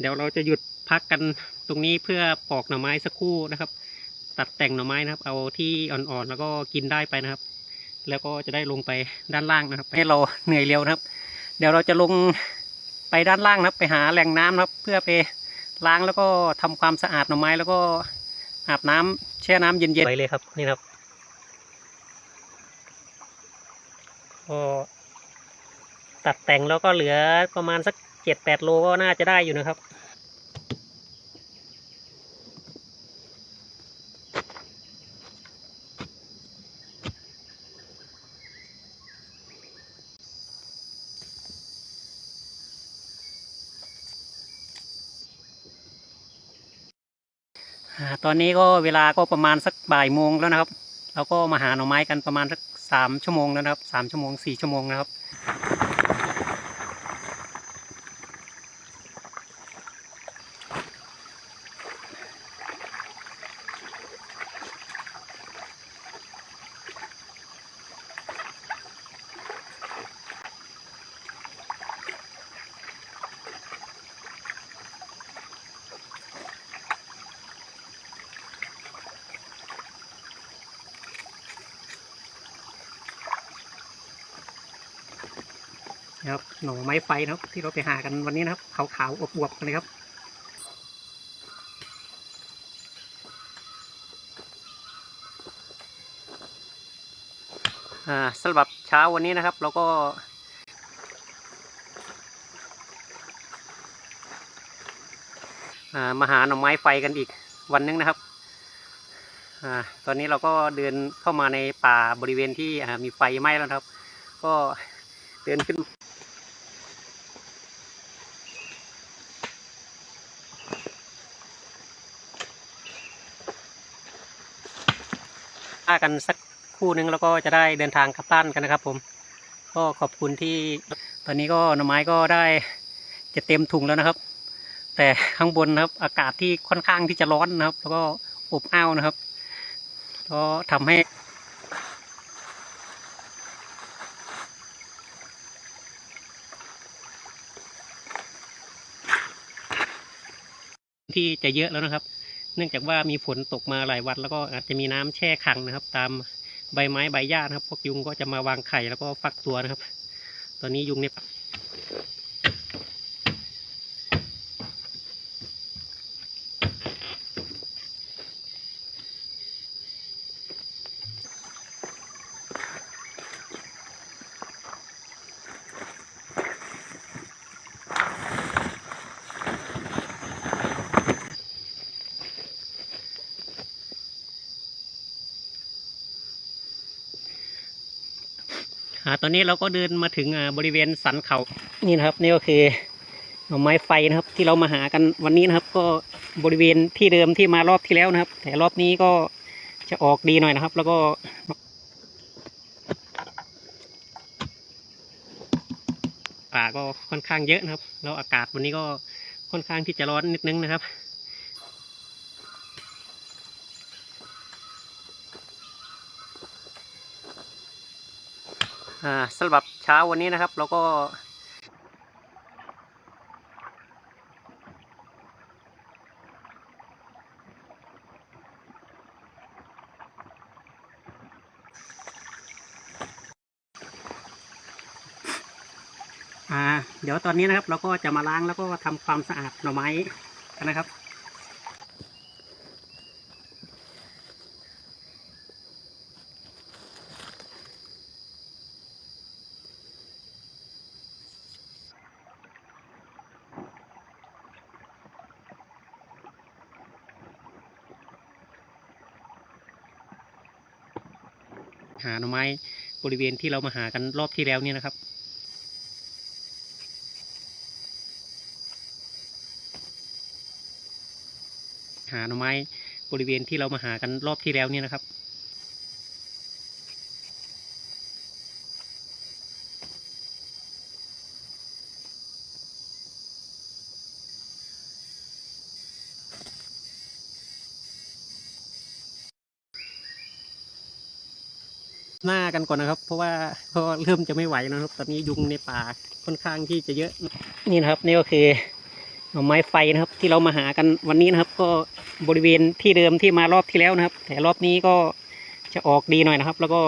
เดี๋ยวเราจะหยุดพักกันตรงนี้เพื่อปอกหน่อไม้สักครู่นะครับ ตัดแต่งหน่อไม้นะครับ เอาที่อ่อนๆแล้วก็กินได้ไปนะครับ แล้วก็จะได้ลงไปด้านล่างนะครับ ให้เราเหนื่อยเร็วนะครับ เดี๋ยวเราจะลงไปด้านล่างนะครับ ไปหาแหล่งน้ำนะครับ เพื่อไปล้างแล้วก็ทำความสะอาดหน่อไม้แล้วก็อาบน้ำแช่น้ำเย็นๆไปเลยครับนี่ครับก็ตัดแต่งแล้วก็เหลือประมาณสัก เจ็ดแปดโลก็น่าจะได้อยู่นะครับ ตอนนี้ก็เวลาก็ประมาณสักบ่ายโมงแล้วนะครับ เราก็มาหาหน่อไม้กันประมาณสักสามชั่วโมงแล้วนะครับสามชั่วโมงสี่ชั่วโมงนะครับ หน่อไม้ไฟนะครับ ที่เราไปหากันวันนี้นะครับ ขาวๆอวบๆกันเลยครับอ่าสำหรับเช้าวันนี้นะครับ เราก็อ่ามาหาหน่อไม้ไฟกันอีกวันนึงนะครับอ่าตอนนี้เราก็เดินเข้ามาในป่าบริเวณที่มีไฟไหม้แล้วครับ ก็เดินขึ้นากันสักคู่หนึงแล้วก็จะได้เดินทางกลับบ้านกันนะครับ ผม ก็ขอบคุณที่ตอนนี้ก็หน่อไม้ก็ได้จะเต็มถุงแล้วนะครับ แต่ข้างบนนะครับ อากาศที่ค่อนข้างที่จะร้อนนะครับ แล้วก็อบอ้าวนะครับ ก็ทำให้ที่จะเยอะแล้วนะครับ นื่องจากว่ามีฝนตกมาหลายวันแล้วก็อาจจะมีน้ำแช่ขังนะครับ ตามใบไม้ใบหญ้านะครับ พวกยุงก็จะมาวางไข่แล้วก็ฟักตัวนะครับ ตอนนี้ยุงเนี่ย ตอนนี้เราก็เดินมาถึงอ่าบริเวณสันเขานี่นะครับ นี่ก็คือหน่อไม้ไฟนะครับ ที่เรามาหากันวันนี้นะครับ ก็บริเวณที่เดิมที่มารอบที่แล้วนะครับ แต่รอบนี้ก็จะออกดีหน่อยนะครับ แล้วก็ป่าก็ค่อนข้างเยอะนะครับ แล้วอากาศวันนี้ก็ค่อนข้างที่จะร้อนนิดนึงนะครับ สำหรับเช้าวันนี้นะครับ เราก็อ่าเดี๋ยวตอนนี้นะครับเราก็จะมาล้างแล้วก็ทำความสะอาดหน่อไม้กันนะครับ หาหน่อไม้บริเวณที่เรามาหากันรอบที่แล้วเนี่ยนะครับหาหน่อไม้บริเวณที่เรามาหากันรอบที่แล้วเนี่ยนะครับ หน้ากันก่อนนะครับ เพราะว่าก็เริ่มจะไม่ไหวแล้วนะครับ ตอนนี้ยุงในป่าค่อนข้างที่จะเยอะ นี่นะครับ นี่ก็คือหน่อไม้ไฟนะครับ ที่เรามาหากันวันนี้นะครับ ก็บริเวณที่เดิมที่มารอบที่แล้วนะครับ แต่รอบนี้ก็จะออกดีหน่อยนะครับ แล้วก็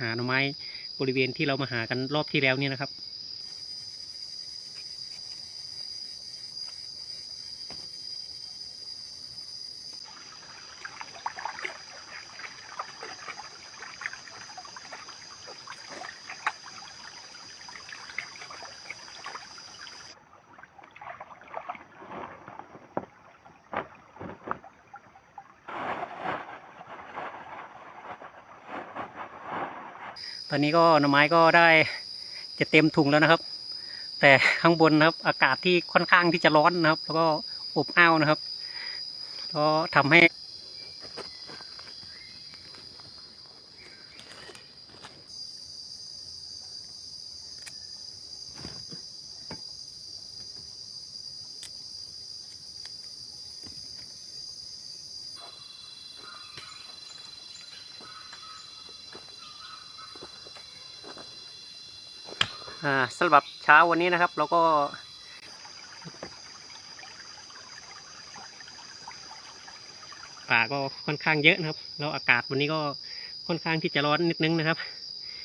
หาหน่อไม้บริเวณที่เรามาหากันรอบที่แล้วเนี่ยนะครับ ตอนนี้ก็หน่อไม้ก็ได้จะเต็มถุงแล้วนะครับ แต่ข้างบนนะครับ อากาศที่ค่อนข้างที่จะร้อนนะครับ แล้วก็อบอ้าวนะครับก็ทำให้ สำหรับเช้าวันนี้นะครับ เราก็ ป่าก็ค่อนข้างเยอะนะครับ แล้วอากาศวันนี้ก็ค่อนข้างที่จะร้อนนิดนึงนะครับ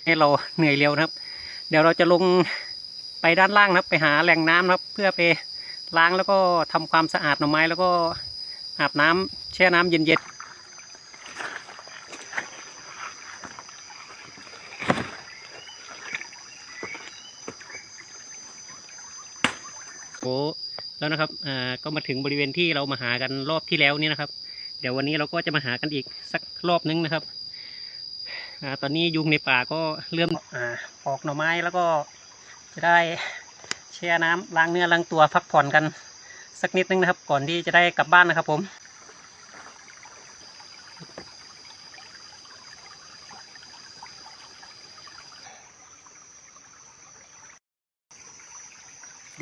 ให้เราเหนื่อยเร็วนะครับ เดี๋ยวเราจะลงไปด้านล่างนะครับ ไปหาแหล่งน้ำนะครับ เพื่อไปล้างแล้วก็ทำความสะอาดหน่อไม้แล้วก็อาบน้ำแช่น้ำเย็นๆ โกแล้วนะครับอ่าก็มาถึงบริเวณที่เรามาหากันรอบที่แล้วนี่นะครับ เดี๋ยววันนี้เราก็จะมาหากันอีกสักรอบนึงนะครับอ่าตอนนี้ยุงในป่าก็เริ่มอ่าออกหน่อไม้แล้วก็จะได้แช่น้ำล้างเนื้อล้างตัวพักผ่อนกันสักนิดนึงนะครับ ก่อนที่จะได้กลับบ้านนะครับผม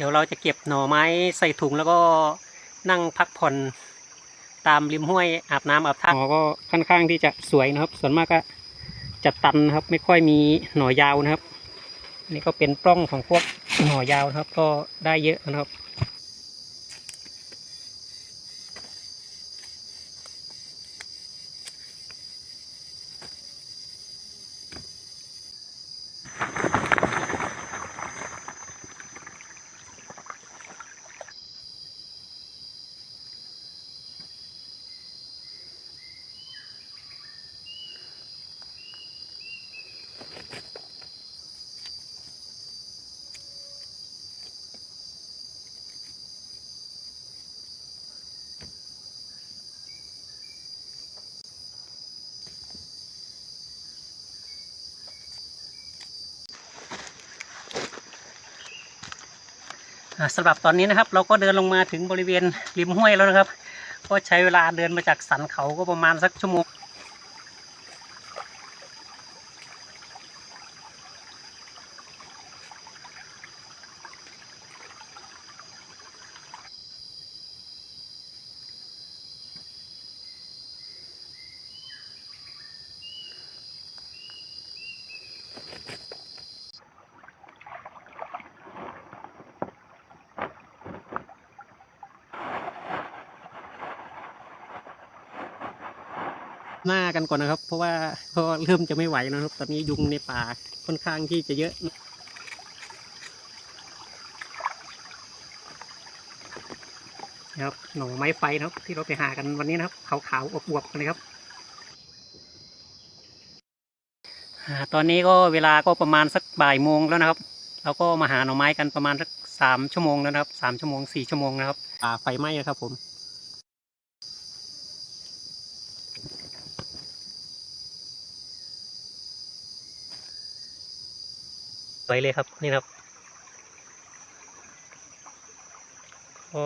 ดี๋ยวเราจะเก็บหน่อไม้ใส่ถุงแล้วก็นั่งพักผ่อนตามริมห้วยอาบน้ำอาบท่าหน่อก็ค่อนข้างที่จะสวยนะครับ ส่วนมากก็จะตันนะครับ ไม่ค่อยมีหน่อยาวนะครับนนี่ก็เป็นปล้องของพวกหน่อยาวนะครับ ก็ได้เยอะนะครับ สำหรับตอนนี้นะครับ เราก็เดินลงมาถึงบริเวณริมห้วยแล้วนะครับ ก็ใช้เวลาเดินมาจากสันเขาก็ประมาณสักชั่วโมง หน้ากันก่อนนะครับ เพราะว่าก็เริ่มจะไม่ไหวนะครับ ตอนนี้ยุงในป่าค่อนข้างที่จะเยอะนะครับหน่อไม้ไฟนะครับ ที่เราไปหากันวันนี้นะครับขาวๆอวบๆกันเลยครับตอนนี้ก็เวลาก็ประมาณสักบ่ายโมงแล้วนะครับเราก็มาหาหน่อไม้กันประมาณสักสามชั่วโมงแล้วนะครับสามชั่วโมงสี่ชั่วโมงนะครับป่าไฟไหม้นะครับผม วยเลยครับนี่ครับก็